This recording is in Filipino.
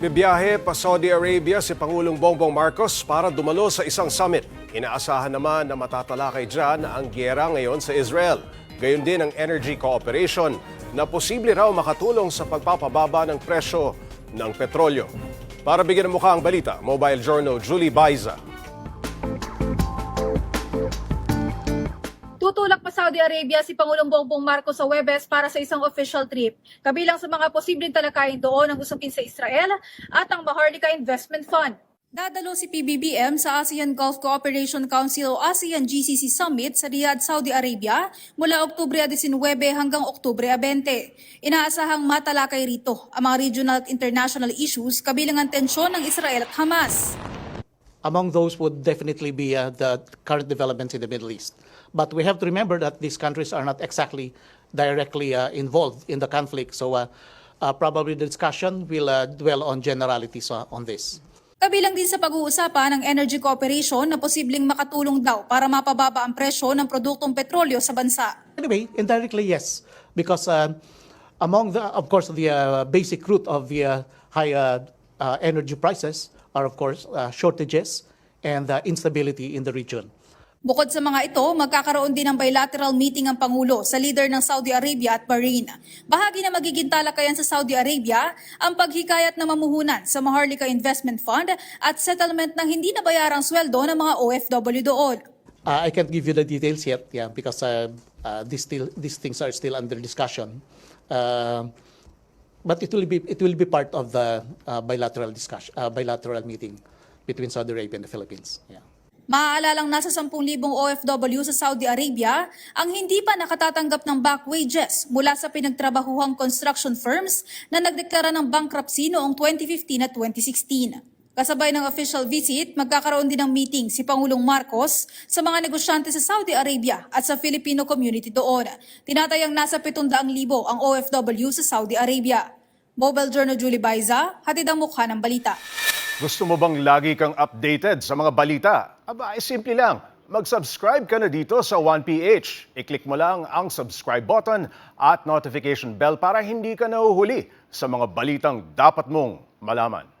Bibiyahe pa Saudi Arabia si Pangulong Bongbong Marcos para dumalo sa isang summit. Inaasahan naman na matatalakay dyan ang gyera ngayon sa Israel. Gayon din ang energy cooperation na posible raw makatulong sa pagpapababa ng presyo ng petrolyo. Para bigyan ng mukha ang balita, Mobile Journal Julie Baiza. Saudi Arabia si Pangulong Bongbong Marcos sa Webes para sa isang official trip. Kabilang sa mga posibleng talakayin doon ang usapin sa Israel at ang Maharlika Investment Fund. Dadalo si PBBM sa ASEAN Gulf Cooperation Council o ASEAN GCC Summit sa Riyadh, Saudi Arabia mula Oktubre 19 hanggang Oktubre 20. Inaasahang matalakay rito ang mga regional at international issues kabilang ang tensyon ng Israel at Hamas. Among those would definitely be uh, the current developments in the Middle East. But we have to remember that these countries are not exactly directly uh, involved in the conflict. So uh, uh, probably the discussion will uh, dwell on generalities uh, on this. Kabilang din sa pag-uusapan ng energy cooperation na posibleng makatulong daw para mapababa ang presyo ng produktong petrolyo sa bansa. Anyway, indirectly, yes, because uh, among the, of course, the uh, basic root of the uh, high uh, uh, energy prices are, of course, uh, shortages and uh, instability in the region. Bukod sa mga ito, magkakaroon din ng bilateral meeting ang Pangulo sa leader ng Saudi Arabia at Bahrain. Bahagi na magiging talakayan sa Saudi Arabia ang paghikayat ng mamuhunan sa Maharlika Investment Fund at settlement ng hindi nabayarang sweldo ng mga OFW doon. Uh, I can't give you the details yet, yeah, because uh, uh, these, still, these things are still under discussion. Uh, but it will be it will be part of the uh, bilateral discussion, uh, bilateral meeting between Saudi Arabia and the Philippines. Yeah. Maaalalang nasa 10,000 OFW sa Saudi Arabia ang hindi pa nakatatanggap ng back wages mula sa pinagtrabahuhang construction firms na nagdeklara ng bankruptcy noong 2015 at 2016. Kasabay ng official visit, magkakaroon din ng meeting si Pangulong Marcos sa mga negosyante sa Saudi Arabia at sa Filipino community doon. Tinatayang nasa 700,000 ang OFW sa Saudi Arabia. Mobile Journal Julie Baiza, hatid ang mukha ng balita. Gusto mo bang lagi kang updated sa mga balita? Aba, ay simple lang. Mag-subscribe ka na dito sa 1PH. I-click mo lang ang subscribe button at notification bell para hindi ka nahuhuli sa mga balitang dapat mong malaman.